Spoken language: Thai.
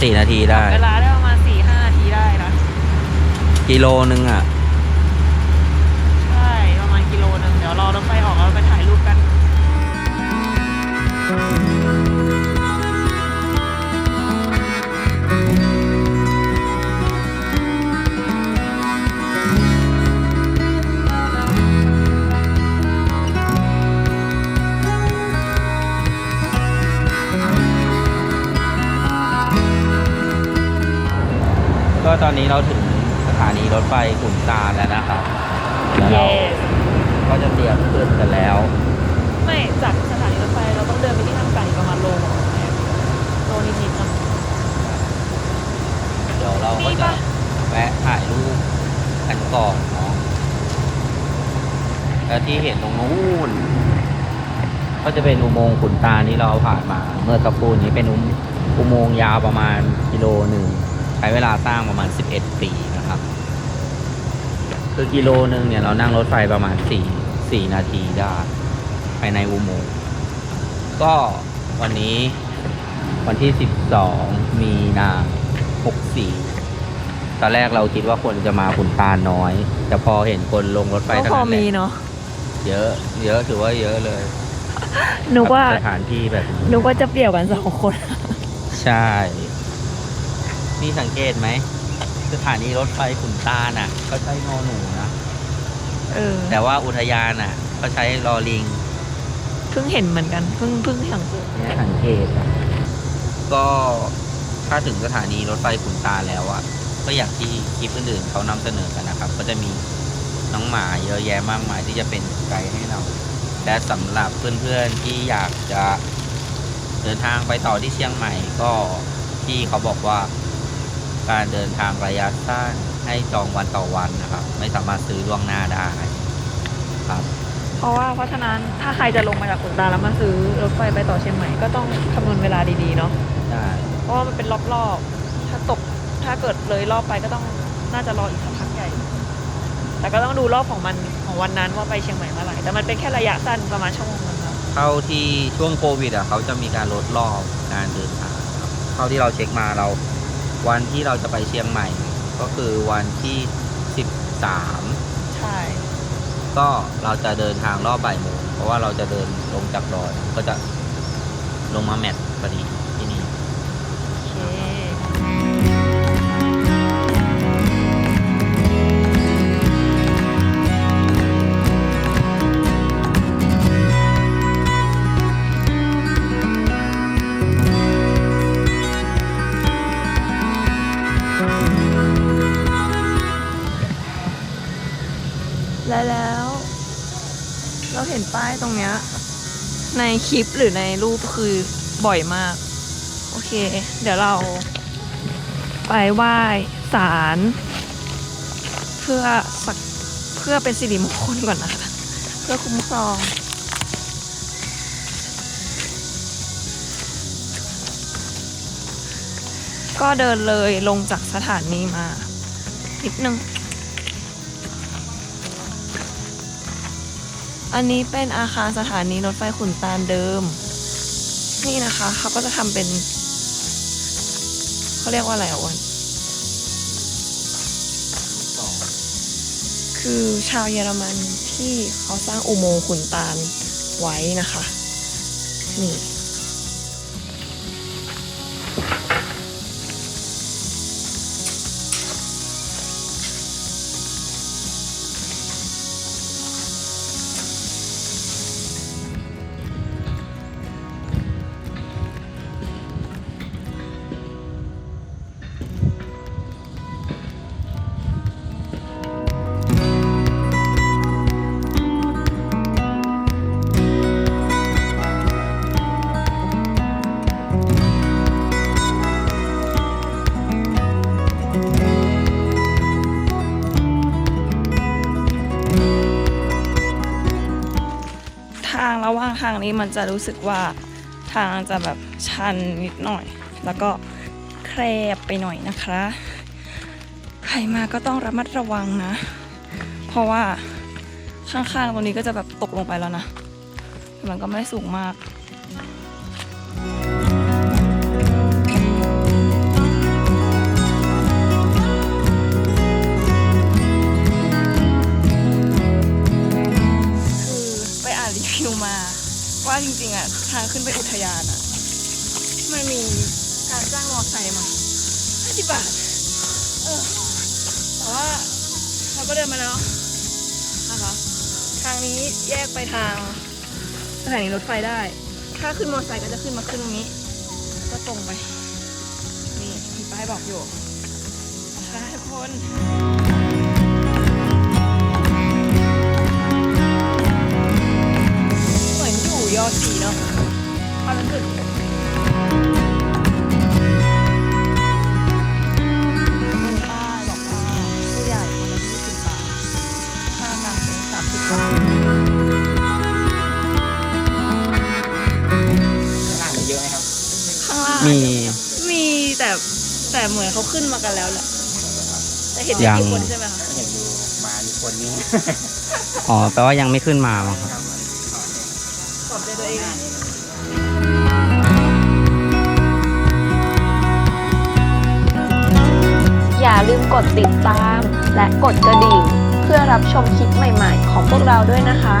สี่นาทีได้ เวลาได้ประมาณสี่ห้านาทีได้นะ กิโลนึงอะ ใช่ ประมาณกิโลหนึง เดี๋ยวรอรถไฟออกแล้วไปถ่ายรูปกัน ตอนนี้เราถึงสถานีรถไฟขุนตาลแล้วนะครับแล้วเรา Yes ก็จะเตรียมขึ้นกันแล้ว ไม่จากสถานีรถไฟเราต้องเดินไปที่ทางไก่ประมาณโลโลนิดๆเนาะเดี๋ยวเราก็มีจะปะแวะถ่ายรูปกันก่อนเนาะแล้วที่เห็นตรงนู้นก็จะเป็นอุโมงค์ขุนตาลที่เราผ่านมา เมื่อสักครู่นี้เป็นอุอุโมงค์ยาวประมาณกิโลหนึ่งใช้เวลาสร้างประมาณ 11 ปีนะครับ คือกิโลหนึ่งเนี่ยเรานั่งรถไฟประมาณ 4 4 นาทีได้ ภายในอุโมงค์ก็วันนี้วันที่ 12 มีนา 64 ตอนแรกเราคิดว่าคนจะมาขุนตาลน้อย แต่พอเห็นคนลงรถไฟก็เท่าพอนั้นแหมีละเนาะเยอะ เยอะถือว่าเยอะเลยนึกว่ากับสถานที่แบบนี้นึกว่าจะเปรียวกันสองคน ใช่ นี่สังเกตไหมสถานีรถไฟขุนตาลน่ะเขาใช้งอหนูนะเออแต่ว่าอุทยานน่ะเขาใช้รอลิงเพิ่งเห็นเหมือนกันเพิ่งเพิ่งสังเกตเนี่ยสังเกตอะก็ถ้าถึงสถานีรถไฟขุนตาลแล้วอะก็อย่างที่คลิปอื่นๆเขานำเสนอกันนะครับ ก็จะมีน้องหมาเยอะแยะมากมายที่จะเป็นไกด์ให้เรา และสำหรับเพื่อนๆที่อยากจะเดินทางไปต่อที่เชียงใหม่ก็ที่เขาบอกว่า การเดินทางระยะสั้นให้จองวันต่อวันนะครับ ไม่สามารถซื้อล่วงหน้าได้ครับ เพราะว่าเพราะฉะนั้นถ้าใครจะลงมาจากขุนตาลแล้วมาซื้อรถไฟไปต่อเชียงใหม่ก็ต้องคำนวณเวลาดีๆเนาะได้เพราะว่ามันเป็นรอบๆ ถ้าตกถ้าเกิดเลยรอบไปก็ต้องน่าจะรออีกสักพักใหญ่ แต่ก็ต้องดูรอบของมันของวันนั้นว่าไปเชียงใหม่เมื่อไหร่แต่มันเป็นแค่ระยะสั้นประมาณชั่วโมงนึงครับเท่าที่ช่วงโควิดอะเขาจะมีการลดรอบการเดินทางครับเท่าที่เราเช็คมาเรา วันที่เราจะไปเชียงใหม่ ก็คือวันที่ 13 ใช่ ก็เราจะเดินทางรอบบ่ายโมงเพราะว่าเราจะเดินลงจากดอยก็จะลงมาแมทพอดี และแล้ว เราเห็นป้ายตรงเนี้ย ในคลิปหรือในรูปคือบ่อยมาก โอเค เดี๋ยวเรา ไปไหว้ศาลเพื่อสักเพื่อเป็นสิริมงคลก่อนนะคะ เพื่อคุ้มครองก็เดินเลยลงจากสถานีมานิดนึง อันนี้เป็นอาคารสถานีรถไฟขุนตาลเดิม นี่นะคะเขาก็จะทำเป็นเขาเรียกว่าอะไรอะวันคือชาวเยอรมันที่เขาสร้างอุโมงค์ขุนตาลไว้นะคะ นี่ ว่างทางนี้มันจะรู้สึกว่าทางจะแบบชันนิดหน่อย แล้วก็แคบไปหน่อยนะคะ ใครมาก็ต้องระมัดระวังนะ เพราะว่าข้างๆตรงนี้ก็จะแบบตกลงไปแล้วนะ มันก็ไม่สูงมาก ทยานอะ มันมีการจ้างมอไซค์มา50บบาท เออ แต่ว่าเราก็เดินมาแล้วนะคะ ทางนี้แยกไปทางสถานีรถไฟได้ ถ้าขึ้นมอเตอร์ไซค์ก็จะขึ้นมาขึ้นตรงนี้ ก็ตรงไป นี่มีป้ายบอกอยู่นะคะทุกคน เหมือนเขาขึ้นมากันแล้วแหละแต่เห็นยังกี่คนใช่ไหมคะเห็นอยู่มาอยู่คนนึงอ๋อแปลว่ายังไม่ขึ้นมามั้งครับปลอบใจตัวเองอย่าลืมกดติดตาม และกดกระดิ่ง เพื่อรับชมคลิปใหม่ๆ ของพวกเราด้วยนะคะ